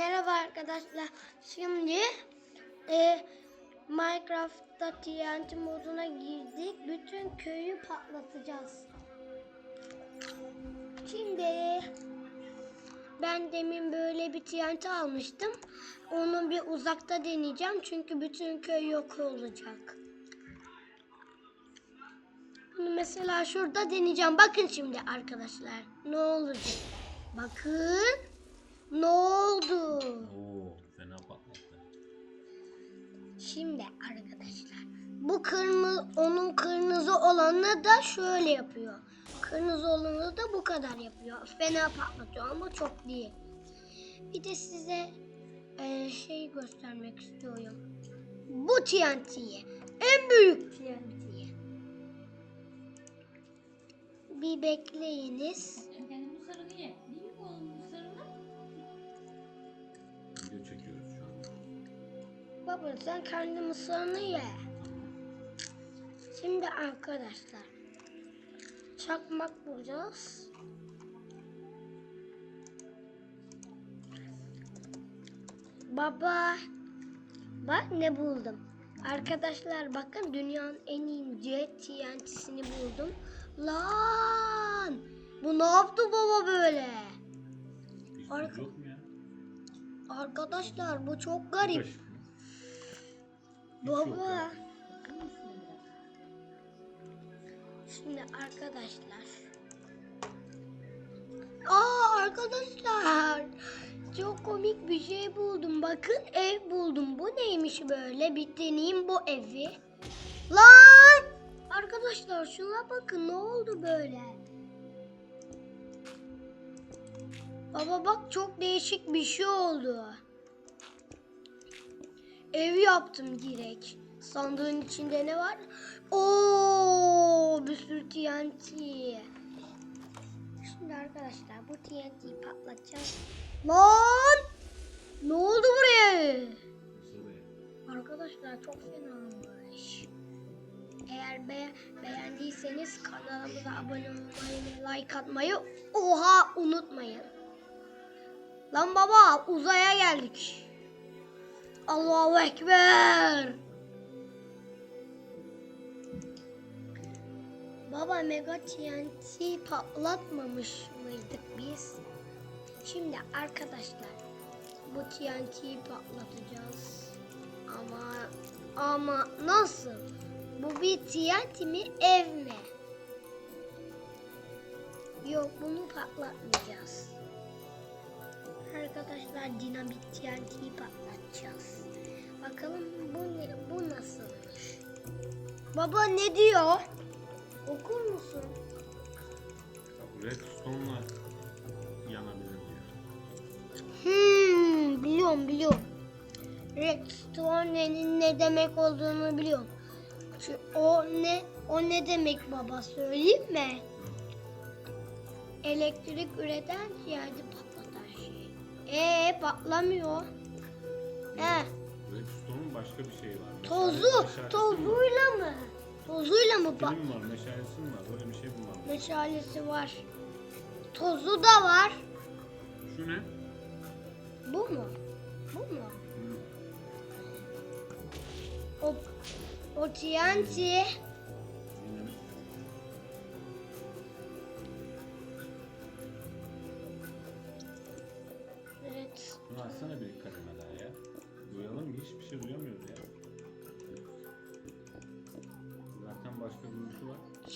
Merhaba arkadaşlar. Şimdi e, Minecraft'ta TNT moduna girdik. Bütün köyü patlatacağız. Şimdi ben demin böyle bir TNT almıştım. Onu bir uzakta deneyeceğim. Çünkü bütün köy yok olacak. Bunu mesela şurada deneyeceğim. Bakın şimdi arkadaşlar. Ne olacak? Bakın. Ne oldu? Oo, fena patlattı. Şimdi arkadaşlar bu kırmızı onun kırmızı olanı da şöyle yapıyor. Kırmızı olanı da bu kadar yapıyor. Fena patlatıyor ama çok değil. Bir de size e, şey göstermek istiyorum. Bu TNT'yi. En büyük TNT'yi. Bir bekleyiniz. Yani bu sarı niye? Baba sen kendi mısırını ye. Şimdi arkadaşlar çakmak bulacağız. Baba bak ne buldum. Arkadaşlar bakın dünyanın en ince TNT'sini buldum. Lan bu ne yaptı baba böyle? Ya? Arkadaşlar bu çok garip. Yok Baba. Şimdi arkadaşlar. Aa arkadaşlar. Çok komik bir şey buldum. Bakın ev buldum. Bu neymiş böyle? Bir deneyeyim bu evi. Lan! Arkadaşlar şuna bakın ne oldu böyle? Baba bak çok değişik bir şey oldu. Ev yaptım direkt. Sandığın içinde ne var? Oo, bir sürü TNT. Şimdi arkadaşlar bu TNT'yi patlatacağız. Lan! Ne oldu buraya? Arkadaşlar çok fena olmuş. Eğer be beğendiyseniz kanalımıza abone olmayı ve like atmayı oha unutmayın. Lan baba uzaya geldik. Allahu Ekber. Baba Mega TNT patlatmamış mıydık biz? Şimdi arkadaşlar bu TNT'yi patlatacağız. Ama ama nasıl? Bu bir TNT mi ev mi? Yok bunu patlatmayacağız. Arkadaşlar dinamit TNT'yi patlatacağız. Bakalım bu ne, bu nasılmış? Baba ne diyor? Okur musun? Redstone'la yanabilir diyor. Hmm, biliyorum biliyorum. Redstone'nin ne demek olduğunu biliyorum. Şu, o ne o ne demek baba söyleyeyim mi? Elektrik üreten şey. Ee patlamıyor. He, Redstone'un başka bir şeyi var. Tozu, meşalesi mi var? tozuyla mı? Tozuyla mı pat? Film var, meşalesi mi var? Böyle bir şey bulmam. Meşalesi var. Tozu da var. Şu ne? Bu mu? Bu mu? Hı. O, o TNT.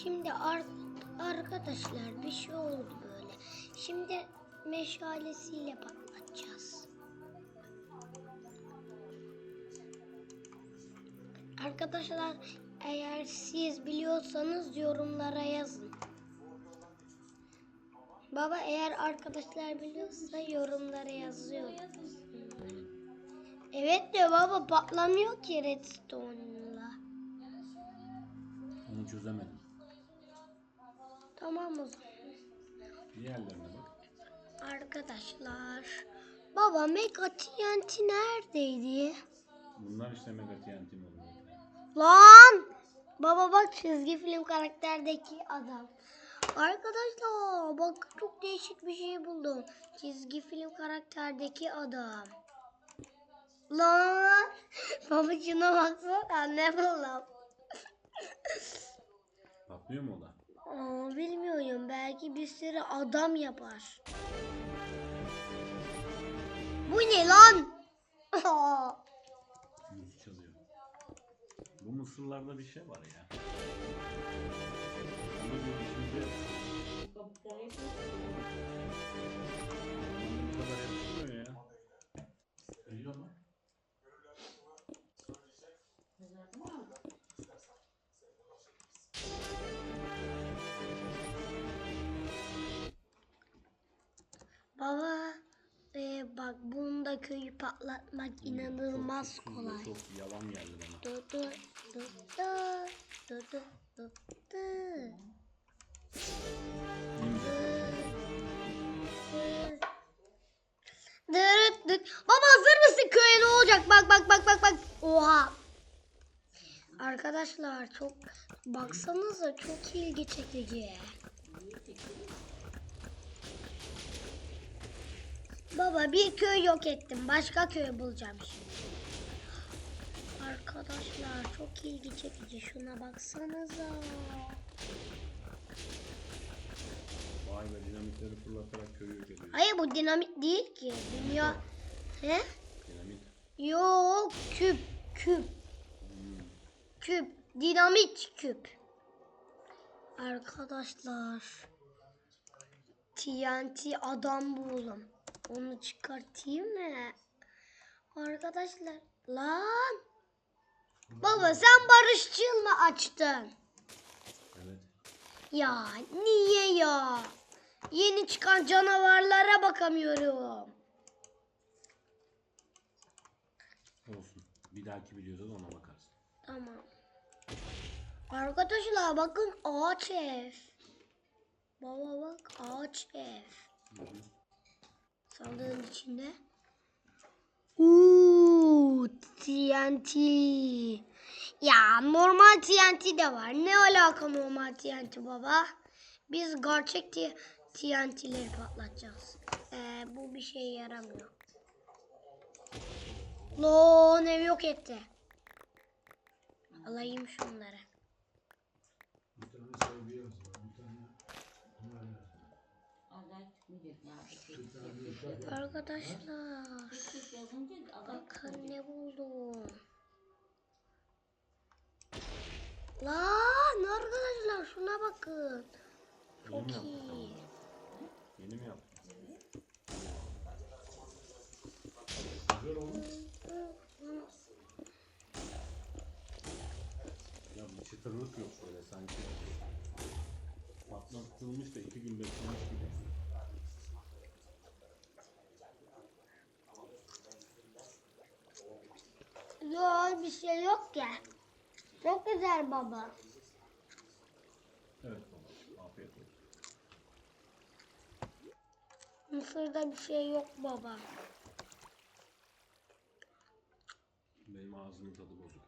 Şimdi ar- arkadaşlar bir şey oldu böyle. Şimdi meşalesiyle patlatacağız. Arkadaşlar eğer siz biliyorsanız yorumlara yazın. Baba eğer arkadaşlar biliyorsa yorumlara yazıyor. Evet de baba patlamıyor ki redstone'la. Onu çözemedim. Tamam o zaman. Diğerlerine bak. Arkadaşlar. Baba Mega TNT neredeydi? Bunlar işte Mega TNT modunda. Lan! Baba bak çizgi film karakterdeki adam. Arkadaşlar bak çok değişik bir şey buldum. Çizgi film karakterdeki adam. Lan baba şuna baksana ne buldum. Patlıyor mu o da? Aa, bilmiyorum belki bir sürü adam yapar. Bu ne lan? Müzik çalıyor. Bu mısırlarda bir şey var ya. Bu kadar ya. Biliyor mu? Baba e, bak bunda köyü patlatmak inanılmaz çok, kolay. Çok yalan geldi bana. Du du du du du du du du. Dırıt. Baba hazır mısın köye ne olacak? Bak bak bak bak bak. Oha. Arkadaşlar çok baksanıza çok ilgi çekici. Baba bir köy yok ettim. Başka köy bulacağım şimdi. Arkadaşlar çok ilgi çekici. Şuna baksanıza. Vay be dinamitleri fırlatarak köyü yok ediyor. Hayır bu dinamit değil ki. Dünya... He? Dinamit. Yok küp küp. Küp dinamit küp. Arkadaşlar TNT adam buldum. Onu çıkartayım mı? Arkadaşlar lan Baba sen barışçıl mı açtın? Evet. Ya niye ya? Yeni çıkan canavarlara bakamıyorum. Olsun. Bir dahaki videoda da ona bakarsın. Tamam. Arkadaşlar bakın ağaç ev. Baba bak ağaç ev. Hı hı. Sandığın içinde. Uuu TNT. Ya normal TNT de var. Ne alaka normal TNT baba? Biz gerçek TNT'leri patlatacağız. Ee, bu bir şeye yaramıyor. Lan ev yok etti. Alayım şunları. Bir tane sevgi Arkadaşlar. Bakın ne buldum. Lan arkadaşlar şuna bakın. Yeni Çok yaptın? iyi. Yeni mi yaptın? Güzel olmuş. Ya bir çıtırlık yok böyle sanki. Patlatılmış da iki gün Bir şey yok ya. Çok güzel baba. Evet baba. Afiyet olsun. Mısırda bir şey yok baba. Benim ağzımın tadı bozuk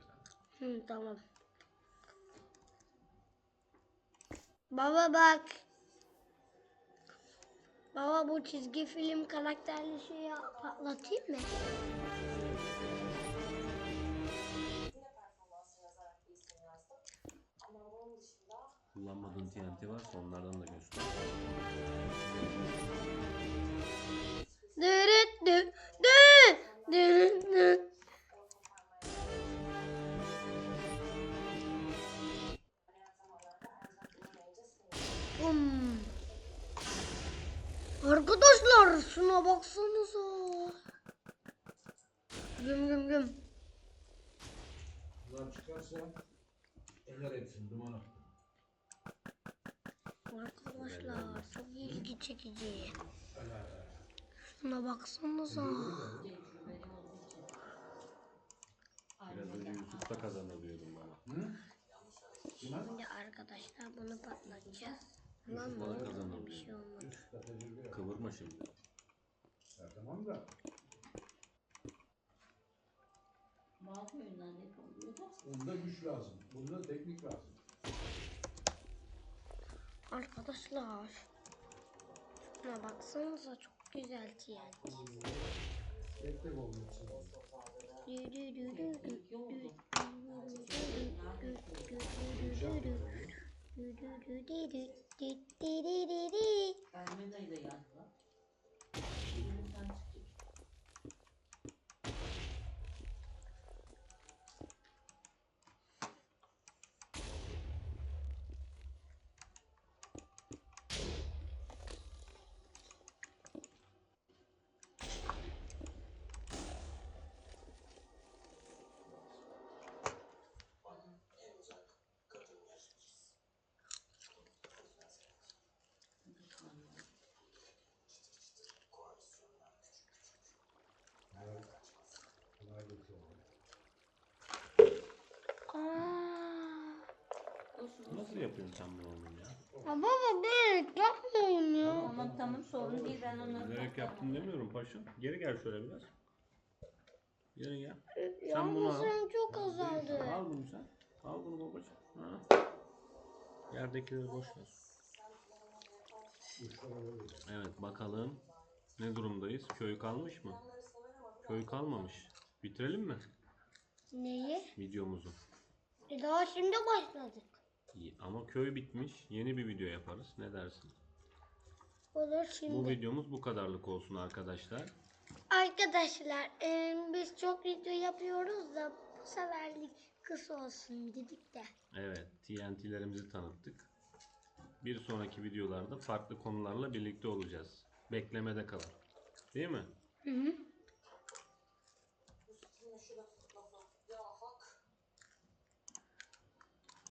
herhalde. Hı, tamam. Baba bak. Baba bu çizgi film karakterli şeyi patlatayım mı? Kullanmadığın TNT varsa onlardan da göster. Dırıt dı dı dırıt dı. Bum. Arkadaşlar şuna baksanıza. Güm güm güm. Bunlar çıkarsa eler hepsini duman attı. Arkadaşlar çok ilgi çekici. Şuna baksanıza. Biraz önce YouTube'da kazanır diyordum bana. Şimdi arkadaşlar bunu patlatacağız. Lan ne Bana oldu? Bir şey olmadı. Kıvırma şimdi. Ya tamam da Bazı yapılıyor da. onda güç lazım. Bunda teknik lazım. Arkadaşlar. Şuna baksanıza çok güzel TNT. Tek tek olmak için. Dü dü dü dü dü İyi oldu. dü. Ermen dayı da yazdı. Şimdi sen çıktık. Evet. Kolay getiriyorum. Nasıl yapıyorsun sen bunu oğlum ya? Ya baba bilerek yapmıyorum ya. Tamam tamam sorun değil ben onları Bilerek yaptın demiyorum paşam. Geri gel şöyle biraz. Geri gel. Ya Sen bunu al. sen çok azaldı. Al bunu sen. Al bunu babacığım. Ha. Yerdekileri boş ver. Evet bakalım. Ne durumdayız? Köy kalmış mı? Köy kalmamış. Bitirelim mi Neyi? videomuzu? E daha şimdi başladık. Ama köy bitmiş. Yeni bir video yaparız. Ne dersin? Olur Bu şimdi. videomuz bu kadarlık olsun arkadaşlar. Arkadaşlar e, biz çok video yapıyoruz da bu seferlik kısa olsun dedik de. Evet, TNT'lerimizi tanıttık. Bir sonraki videolarda farklı konularla birlikte olacağız. Beklemede kalın. Değil mi? Hı hı.